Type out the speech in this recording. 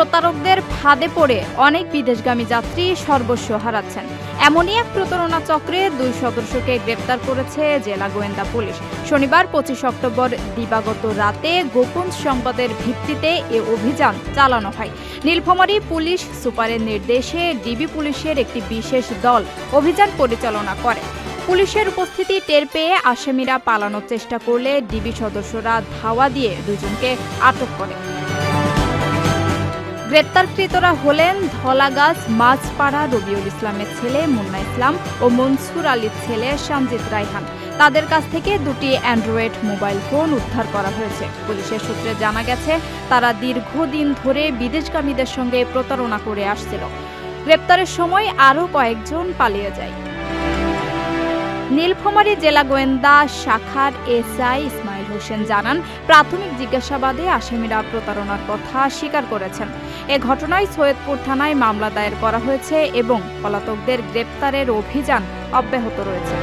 প্রতারকদের ফাঁদে পড়ে অনেক বিদেশগামী যাত্রী সর্বস্ব হারাচ্ছেন। এমনই এক প্রতারণা চক্রে দুই সদস্যকে গ্রেপ্তার করেছে জেলা গোয়েন্দা পুলিশ। শনিবার পঁচিশ অক্টোবর দিবাগত রাতে গোপন সংবাদের ভিত্তিতে এ অভিযান চালানো হয়। নীলফামারী পুলিশ সুপারের নির্দেশে ডিবি পুলিশের একটি বিশেষ দল অভিযান পরিচালনা করে। পুলিশের উপস্থিতি টের পেয়ে আসামিরা পালানোর চেষ্টা করলে ডিবি সদস্যরা ধাওয়া দিয়ে দুজনকে আটক করে। গ্রেপ্তারকৃতরা হলেন ধলাগাছ মাঝপাড়া রবিউল ইসলামের ছেলে মুন্না ইসলাম ও মনসুর আলীর ছেলে সঞ্জিত রায়হান। তাদের কাছ থেকে দুটি অ্যান্ড্রয়েড মোবাইল ফোন উদ্ধার করা হয়েছে। পুলিশের সূত্রে জানা গেছে, তারা দীর্ঘদিন ধরে বিদেশগামীদের সঙ্গে প্রতারণা করে আসছিল। গ্রেপ্তারের সময় আরও কয়েকজন পালিয়ে যায়। নীলফামারী জেলা গোয়েন্দা শাখার এসআই ইসমাইল হোসেন জানান, প্রাথমিক জিজ্ঞাসাবাদে আসামিরা প্রতারণার কথা স্বীকার করেছেন। এ ঘটনায় সৈয়দপুর থানায় মামলা দায়ের করা হয়েছে এবং পলাতকদের গ্রেপ্তারের অভিযান অব্যাহত রয়েছে।